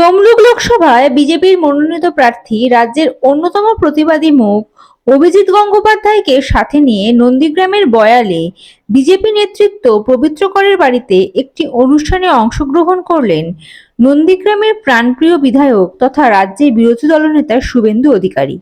তমলুক লোকসভায় বিজেপির মনোনীত প্রার্থী রাজ্যের অন্যতম প্রতিবাদী মুখ অভিজিৎ গঙ্গোপাধ্যায়কে সাথে নিয়ে নন্দীগ্রামের বয়ালে বিজেপি নেতৃত্ব পবিত্রকরের বাড়িতে একটি অনুষ্ঠানে অংশগ্রহণ করলেন নন্দীগ্রামের প্রাণপ্রিয় বিধায়ক তথা রাজ্যের বিরোধী দলনেতা শুভেন্দু অধিকারী।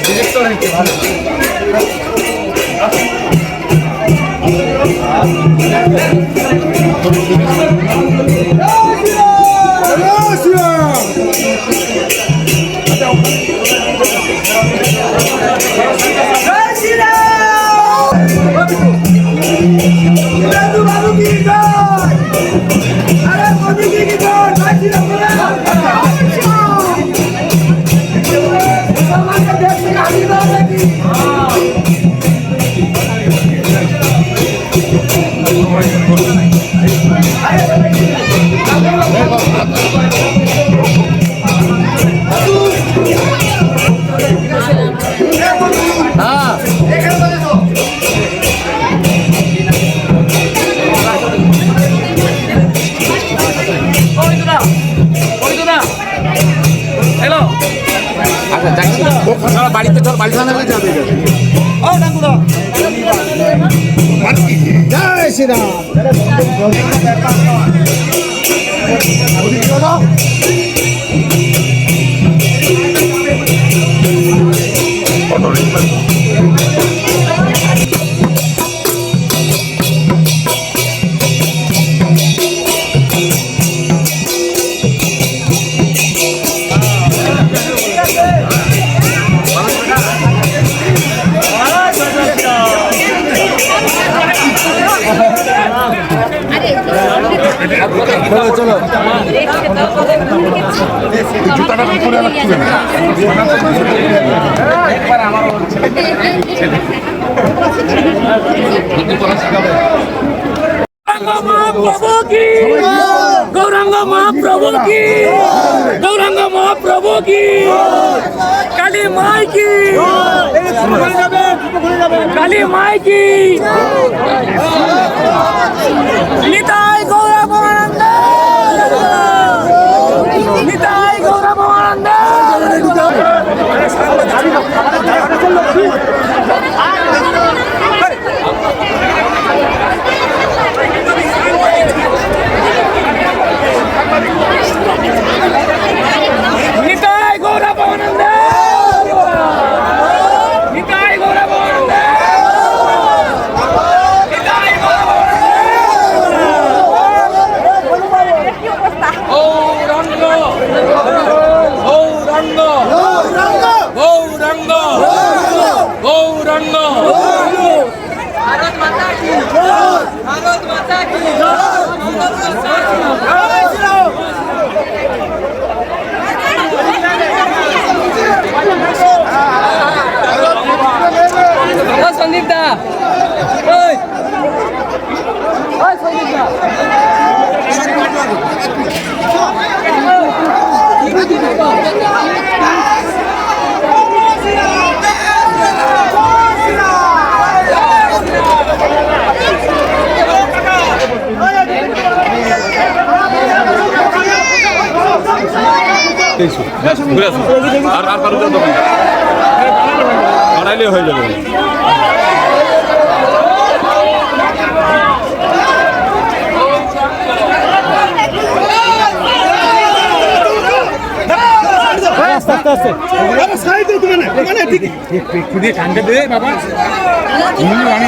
ডিরেক্টর হচ্ছে ভালো আচ্ছা যাচ্ছি চল বাড়িতে চল বাড়িতে চল যাবে জয় শ্রীরাম। জুতাটা রাখবে না মহাপ্রভু কি গৌরাঙ্গ মহাপ্রভু কি গৌরাঙ্গ মহাপ্রভু কি কালী মাই কি কালী মাই কি নিতাই গৌরব আনন্দ নিতাই গৌরব আনন্দ নিতাই গৌরব আনন্দ নিতাই গৌরব আনন্দ নিতাই গৌরব গৌরাঙ্গ গৌরাঙ্গ গৌরাঙ্গ গৌরাঙ্গ ভারত মাতা কি ভারত মাতা কি সন্দীপ দা ওই ওই সন্দীপ দা আর আর কারও দোকান বানাইলে হয়ে যাবে। না মানে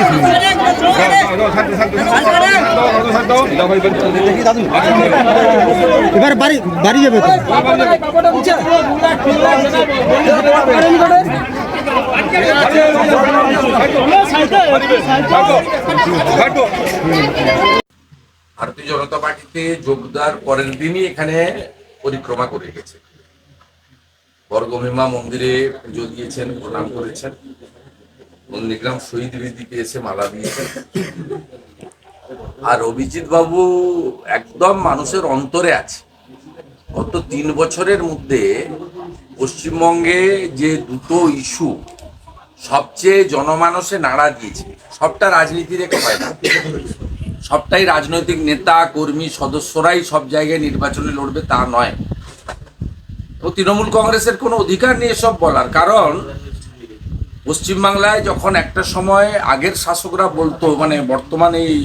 এবার বাড়ি বাড়ি যাবে তো। ভারতীয় জনতা পার্টিতে যোগদার পরের দিনই এখানে পরিক্রমা করে গেছে। বর্গভীমা মন্দিরে পুজো দিয়েছেন, প্রণাম করেছেন। নন্দীগ্রাম শহীদ বেদিতে এসে মালা দিয়েছেন। আর অভিজিৎ বাবু একদম মানুষের অন্তরে আছে। গত তিন বছরের মধ্যে পশ্চিমবঙ্গে যে দুটো ইস্যু সবচেয়ে জনমানসে নাড়া দিয়েছে, সবটা রাজনীতি রেখে হয় না সবটাই রাজনৈতিক নেতা, কর্মী, সদস্যরাই সব জায়গায় নির্বাচনে লড়বে তা নয়। তো তৃণমূল কংগ্রেসের কোনো অধিকার নেই এসব বলার কারণ পশ্চিমবাংলায় যখন একটা সময় আগের শাসকরা বলতো মানে বর্তমানে এই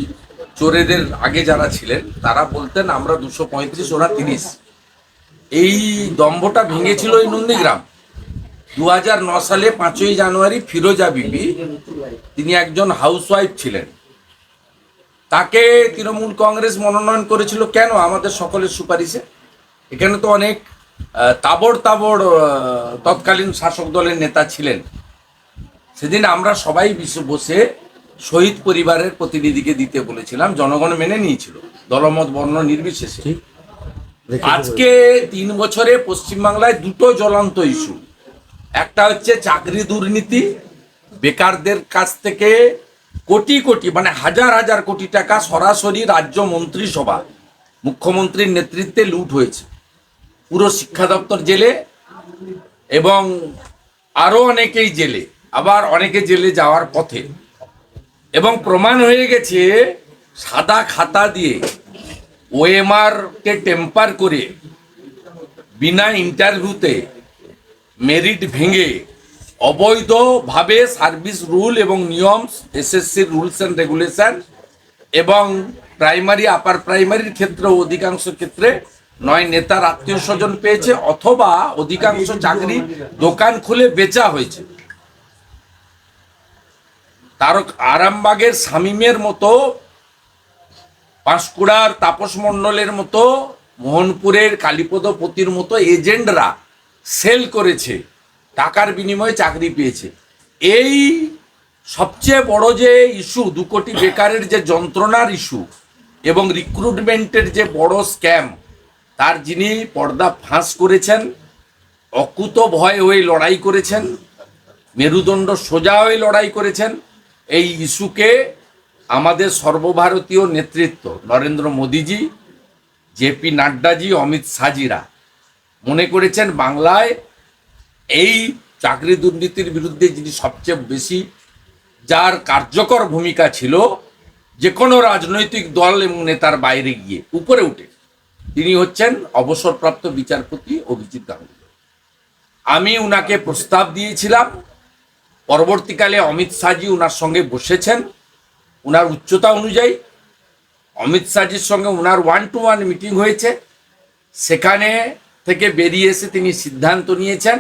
চোরেদের আগে যারা ছিলেন, তারা বলতেন, আমরা দুশো পঁয়ত্রিশ, ওরা তিরিশ। এই দম্ভটা ভেঙেছিল এই নন্দীগ্রাম। দু সালে পাঁচই জানুয়ারি ফিরোজা বিবি, তিনি একজন হাউসওয়াইফ ছিলেন। তাকে তৃণমূল কংগ্রেস মনোনয়ন করেছিল কেন আমাদের সকলের সুপারিশে? এখানে তো অনেক তাবড় তাবড় তৎকালীন শাসক দলের নেতা ছিলেন। সেদিন আমরা সবাই বিশ- বসে শহীদ পরিবারের প্রতিনিধিকে দিতে বলেছিলাম জনগণ মেনে নিয়েছিল দলমত বর্ণ নির্বিশেষে। আজকে তিন বছরে পশ্চিমবাংলায় দুটো জ্বলন্ত ইস্যু। একটা হচ্ছে চাকরি দুর্নীতি বেকারদের কাছ থেকে কোটি কোটি মানে হাজার হাজার কোটি টাকা সরাসরি রাজ্য মন্ত্রিসভা মুখ্যমন্ত্রীর নেতৃত্বে লুট হয়েছে। পুরো শিক্ষা দপ্তর জেলে এবং আরও অনেকেই জেলে, আবার অনেকে জেলে যাওয়ার পথে। এবং প্রমাণ হয়ে গেছে, সাদা খাতা দিয়ে ওএমআর কে টেম্পার করে বিনা ইন্টারভিউতে মেরিট ভেঙে অবৈধভাবে সার্ভিস রুল এবং নিয়ম এসএসসির রুলস অ্যান্ড রেগুলেশন এবং প্রাইমারি, আপার প্রাইমারির ক্ষেত্রে অধিকাংশ ক্ষেত্রে নয় নেতার আত্মীয় স্বজন পেয়েছে অথবা অধিকাংশ চাকরি দোকান খুলে বেচা হয়েছে। তারক আরামবাগের শামীমের মতো, পাঁশকুড়ার তাপস মণ্ডলের মতো, মোহনপুরের কালীপদপতির মতো এজেন্টরা সেল করেছে, টাকার বিনিময়ে চাকরি পেয়েছে। এই সবচেয়ে বড় যে ইস্যু, দু কোটি বেকারের যে যন্ত্রণার ইস্যু এবং রিক্রুটমেন্টের যে বড় স্ক্যাম তার যিনি পর্দা ফাঁস করেছেন, অকুত ভয় হয়ে লড়াই করেছেন, মেরুদণ্ড সোজা হয়ে লড়াই করেছেন, এই ইস্যুকে আমাদের সর্বভারতীয় নেতৃত্ব নরেন্দ্র মোদীজি জেপি নাড্ডাজি, অমিত শাহজিরা মনে করেছেন বাংলায় এই চাকরি দুর্নীতির বিরুদ্ধে যিনি সবচেয়ে বেশি, যার কার্যকর ভূমিকা ছিল যে কোনো রাজনৈতিক দল এবং নেতার বাইরে গিয়ে উপরে উঠে। তিনি হচ্ছেন অবসরপ্রাপ্ত বিচারপতি অভিজিৎ গাঙ্গুলি। আমি উনাকে প্রস্তাব দিয়েছিলাম। পরবর্তীকালে অমিত শাহজি ওনার সঙ্গে বসেছেন। ওনার উচ্চতা অনুযায়ী অমিত শাহজির সঙ্গে ওনার ওয়ান টু ওয়ান মিটিং হয়েছে। সেখানে থেকে বেরিয়ে এসে তিনি সিদ্ধান্ত নিয়েছেন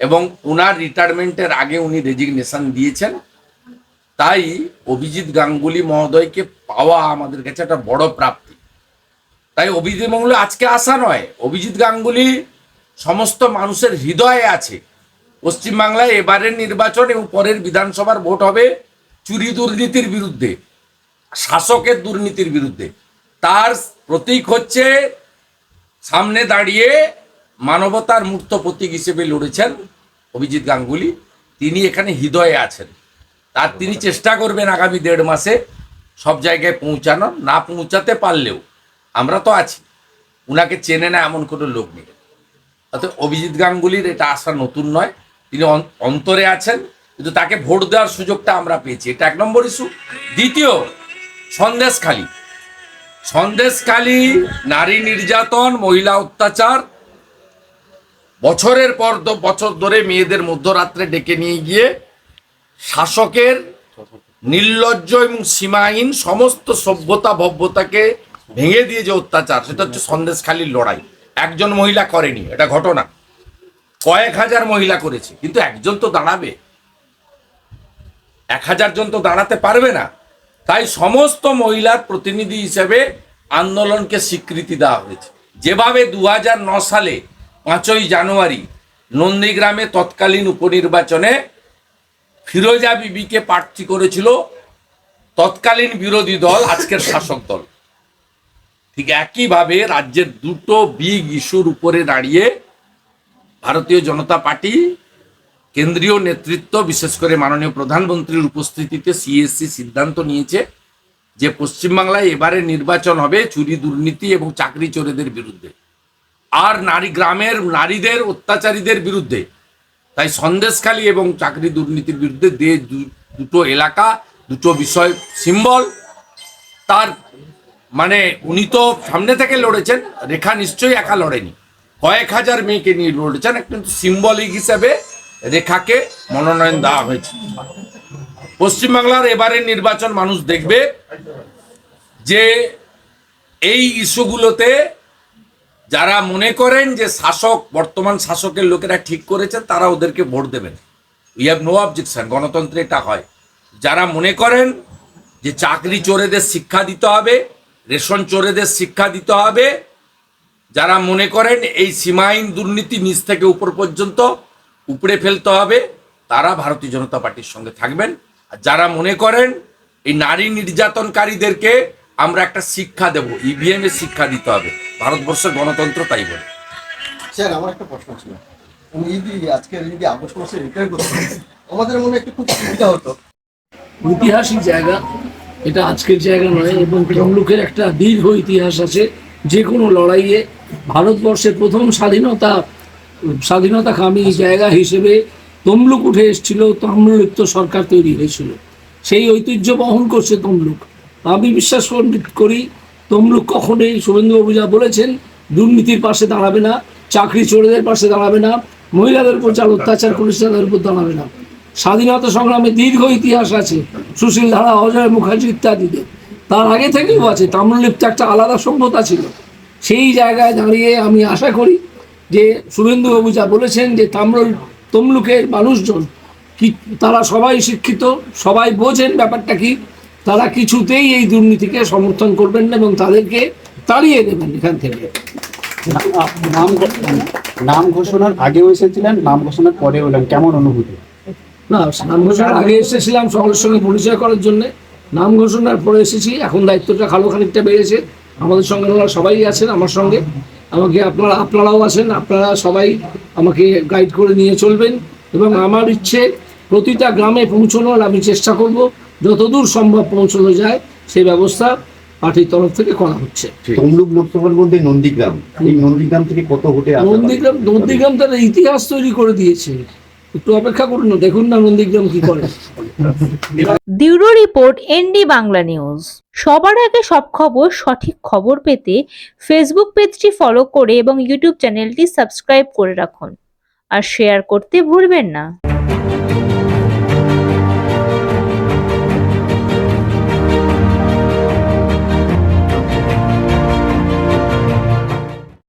এবং ওনার রিটায়ারমেন্টের আগে উনি রেজিগনেশন দিয়েছেন। তাই অভিজিৎ গাঙ্গুলি মহোদয়কে পাওয়া আমাদের কাছে একটা বড় প্রাপ্তি। তাই অভিজিৎ মঙ্গল আজকে আসা নয়। অভিজিৎ গাঙ্গুলি সমস্ত মানুষের হৃদয়ে আছে। পশ্চিমবাংলায় এবারের নির্বাচন এবং পরের বিধানসভার ভোট হবে চুরি দুর্নীতির বিরুদ্ধে, শাসকের দুর্নীতির বিরুদ্ধে। তার প্রতীক হচ্ছে সামনে দাঁড়িয়ে মানবতার মূর্ত প্রতীক হিসেবে লড়েছেন অভিজিৎ গাঙ্গুলি। তিনি এখানে হৃদয়ে আছেন। তার তিনি চেষ্টা করবেন আগামী দেড় মাসে সব জায়গায় পৌঁছানোর। না পৌঁছাতে পারলেও আমরা তো আছি। উনাকে চেনে না এমন কোনো লোক নেই। অর্থাৎ অভিজিৎ গাঙ্গুলির এটা আসা নতুন নয়। তিনি অন- অন্তরে আছেন, কিন্তু তাকে ভোট দেওয়ার সুযোগটা আমরা পেয়েছি। এটা এক নম্বর ইস্যু। দ্বিতীয়, সন্দেশখালী। সন্দেশখালী নারী নির্যাতন, মহিলা অত্যাচার। বছরের পর বছর ধরে মেয়েদের মধ্যরাত্রে ডেকে নিয়ে গিয়ে শাসকের নির্লজ্জ এবং সীমাহীন সমস্ত সভ্যতা ভব্যতাকে ভেঙে দিয়ে যে অত্যাচার, সেটা হচ্ছে সন্দেশখালীর লড়াই। একজন মহিলা করেনি, এটা ঘটনা। কয়েক হাজার মহিলা করেছে, কিন্তু একজন তো দাঁড়াবে। এক হাজার জন তো দাঁড়াতে পারবে না। তাই সমস্ত মহিলার প্রতিনিধি হিসেবে আন্দোলনকে স্বীকৃতি দেওয়া হয়েছে। যেভাবে দু সালে পাঁচই জানুয়ারি নন্দীগ্রামে তৎকালীন উপনির্বাচনে ফিরোজা বিবিকে প্রার্থী করেছিল, তৎকালীন বিরোধী দল, আজকের শাসক দল। ঠিক একইভাবে রাজ্যের দুটো বিগ ইস্যুর উপরে দাঁড়িয়ে ভারতীয় জনতা পার্টি, কেন্দ্রীয় নেতৃত্ব, বিশেষ করে মাননীয় প্রধানমন্ত্রীর উপস্থিতিতে সিএসসি সিদ্ধান্ত নিয়েছে যে পশ্চিমবাংলায় এবারে নির্বাচন হবে চুরি দুর্নীতি এবং চাকরি চোরেদের বিরুদ্ধে। আর নারী গ্রামের নারীদের, অত্যাচারীদের বিরুদ্ধে। তাই সন্দেশখালী এবং চাকরি দুর্নীতির বিরুদ্ধে দে, দুটো এলাকা, দুটো বিষয় সিম্বল তার মানে উনি তো সামনে থেকে লড়েছেন, রেখা নিশ্চয়ই একা লড়েনি। কয়েক হাজার মেয়েকে নিয়ে লড়েছেন কিন্তু সিম্বলিক হিসেবে রেখাকে মনোনয়ন দেওয়া হয়েছে। পশ্চিমবাংলার এবারের নির্বাচন মানুষ দেখবে যে এই ইস্যুগুলোতে যারা মনে করেন যে শাসক, বর্তমান শাসকের লোকেরা ঠিক করেছেন, তারা ওদেরকে ভোট দেবেন। উই হ্যাভ নো অবজেকশন গণতন্ত্রে এটা হয়। যারা মনে করেন যে চাকরি চোরেদের শিক্ষা দিতে হবে রেশন চোরেদের শিক্ষা দিতে হবে। যারা মনে করেন এই সীমাহীন দুর্নীতি নিচ থেকে উপর পর্যন্ত উপড়ে ফেলতে হবে তারা ভারতীয় জনতা পার্টির সঙ্গে থাকবেন। আর যারা মনে করেন এই নারী নির্যাতনকারীদেরকে আমরা একটা শিক্ষা দেব ইভিএম এর শিক্ষা দিতে হবে ভারতবর্ষের গণতন্ত্র তাই বলে। স্যার আমার একটা প্রশ্ন ছিল। উনি যদি আজকের যদি আগস্ট মাসে রিটায়ার করতেন আমাদের মনে একটু খুব সুবিধা হতো। ঐতিহাসিক জায়গা এটা আজকের জায়গা নয়, এবং তমলুকের একটা দীর্ঘ ইতিহাস আছে। যে কোনো লড়াইয়ে ভারতবর্ষের প্রথম স্বাধীনতা স্বাধীনতাকামী জায়গা হিসেবে তমলুক উঠে এসেছিল তাম্রলিপ্ত সরকার তৈরি হয়েছিল। সেই ঐতিহ্য বহন করছে তমলুক। আমি বিশ্বাস করি- তমলুক কখনোই শুভেন্দুবাবু যা বলেছেন, দুর্নীতির পাশে দাঁড়াবে না, চাকরি চোরেদের পাশে দাঁড়াবে না, মহিলাদের উপর যারা অত্যাচার করেছে তাদের উপর দাঁড়াবে না। স্বাধীনতা সংগ্রামে দীর্ঘ ইতিহাস আছে, সুশীল ধারা, অজয় মুখার্জি ইত্যাদিতে তার আগে থেকেও আছে, তাম্রলিপ্ত একটা আলাদা সভ্যতা ছিল। সেই জায়গায় দাঁড়িয়ে আমি আশা করি যে শুভেন্দুবাবু যা বলেছেন যে তাম্র তমলুকের মানুষজন কি, তারা সবাই শিক্ষিত, সবাই বোঝেন ব্যাপারটা কি, তারা কিছুতেই এই দুর্নীতিকে সমর্থন করবেন না এবং তাদেরকে তাড়িয়ে দেবেন এখান থেকে। নাম নাম ঘোষণার আগেও এসেছিলেন, নাম ঘোষণার পরে হলেন কেমন অনুভূতি? না নাম ঘোষণার আগে এসেছিলাম সকলের সঙ্গে পরিচয় করার জন্য। নাম ঘোষণার পরে এসেছি এখন দায়িত্বটা খালো খানিকটা বেড়েছে। আমাদের সঙ্গে ওনারা সবাই আছেন আমার সঙ্গে। আমাকে আপনারা আপনারাও আছেন আপনারা সবাই আমাকে গাইড করে নিয়ে চলবেন। এবং আমার ইচ্ছে প্রতিটা গ্রামে পৌঁছানোর আমি চেষ্টা করব। যতদূর সম্ভব পৌঁছানো যায় সেই ব্যবস্থা পার্টির তরফ থেকে করা হচ্ছে। তমলুক লোকসভার মধ্যে নন্দীগ্রাম এই নন্দীগ্রাম থেকে কত ভোটে নন্দীগ্রাম নন্দীগ্রাম তার ইতিহাস তৈরি করে দিয়েছে। একটু অপেক্ষা করুন, দেখুন না নন্দীগ্রাম কি করে। Bureau report, ND Bangla news. সবার আগে সব খবর, সঠিক খবর পেতে ফেসবুক পেজটি ফলো করে এবং ইউটিউব চ্যানেলটি সাবস্ক্রাইব করে রাখুন। আর শেয়ার করতে ভুলবেন না।